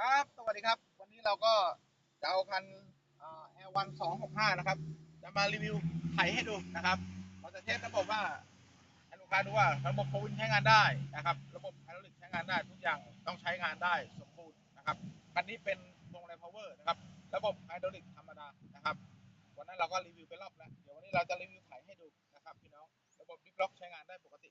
ครับ สวัสดีครับ วันนี้เราก็จะเอาคันเอ่อ L1 265นะครับ จะมารีวิวไถให้ดูนะครับ เราจะเทสระบบว่าให้ลูกค้าดูว่าระบบโฟวินใช้งานได้นะครับ ระบบไฮดรอลิกใช้งานได้ทุกอย่างต้องใช้งานได้สมบูรณ์นะครับ คันนี้เป็นวงมาลัยพาวเวอร์นะครับ ระบบไฮดรอลิกธรรมดานะครับ วันนั้นเราก็รีวิวไปรอบแล้ว เดี๋ยววันนี้เราจะรีวิวไถให้ดูนะครับพี่น้อง ระบบดิฟล็อกใช้งานได้ปกติ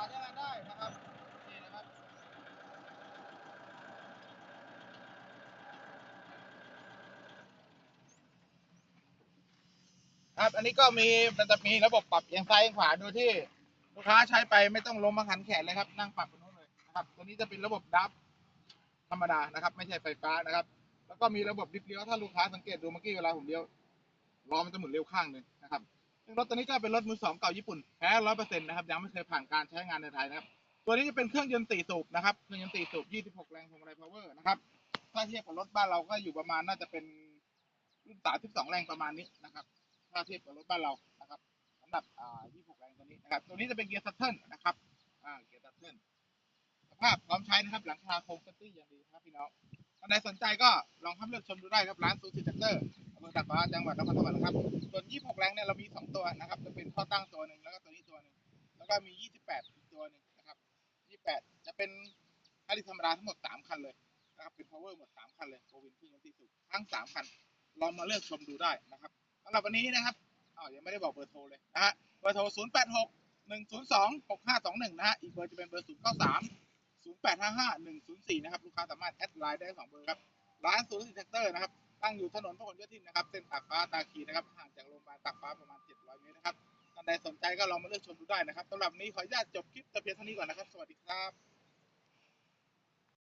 ายขวาใช้งานได้นะครับนี่นะครับครับอันนี้ก็มีมันจะมีระบบปรับเอียงซ้ายเอียงขวาโดยที่ลูกค้าใช้ไปไม่ต้องล้มมาขันแขนเลยครับ นั่งปรับตรงนู้นเลยนะครับ ตัวนี้จะเป็นระบบดับธรรมดานะครับ ไม่ใช่ไฟฟ้านะครับ แล้วก็มีระบบดิฟเลี้ยวถ้าลูกค้าสังเกตดูเมื่อกี้เวลาผมเลี้ยวล้อมันจะหมุนเร็วข้างหนึ่งนะครับ รถตัวนี้ก็เป็นรถมือสองเก่าญี่ปุ่นแท้ร้อยเปอร์เซ็นต์นะครับยังไม่เคยผ่านการใช้งานในไทยนะครับ ตัวนี้จะเป็นเครื่องยนต์สี่สูบนะครับเครื่องยนต์สี่สูบ26แรงพวงมาลัยพาวเวอร์นะครับถ้าเทียบกับรถบ้านเราก็อยู่ประมาณน่าจะเป็นรุ่น32แรงประมาณนี้นะครับ ถ้าเทียบกับรถบ้านเรานะครับสำหรับอ่า26แรงตัวนี้นะครับ ตัวนี้จะเป็นเกียร์ซัตเทิลนะครับอ่าเกียร์ซัตเทิลสภาพพร้อมใช้นะครับหลังคาโครงซัตตี้อย่างดีครับพี่น้องท่านใดสนใจก็ลองเข้าเลือกชมดูได้ครับร้านซูซิเตอร์ อำเภอตากฟ้าจังหวัดนครสวรรค์นะครับ ส่วน 26 แรงเนี่ยเรามี 2 ตัวนะครับ จะเป็นข้อตั้งตัวหนึ่งแล้วก็ตัวนี้ตัวหนึ่งแล้วก็มี 28 อีกตัวหนึ่งนะครับ 28 จะเป็นอลิธรรมดาทั้งหมด 3 คันเลยนะครับ เป็น power หมด 3 คันเลยโควินขึ้นกันที่สุดทั้ง 3 คัน ลองมาเลือกชมดูได้นะครับสำหรับวันนี้นะครับอ้าวยังไม่ได้บอกเบอร์โทรเลยนะฮะ เบอร์โทร 0 8 6 1 0 2 6 5 2 1 นะฮะ อีกเบอร์จะเป็นเบอร์ 0 9 3 0 8 5 5 1 0 4 นะครับ ลูกค้าสามารถแอดไลน์ได้สองเบอร์ครับ ร้านศูนสินเซ็นเตอร์นะครับ ตั้งอยู่ถนนพหลโยธินนะครับ เส้นตากฟ้าตาคีนะครับ ห่างจากโรงพยาบาลตากฟ้าประมาณ 700 เมตรนะครับท่านใดสนใจก็ลองมาเลือกชมดูได้นะครับสำหรับนนี้ขออนุญาตจบคลิปแต่เพียงเท่านี้ก่อนนะครับ สวัสดีครับ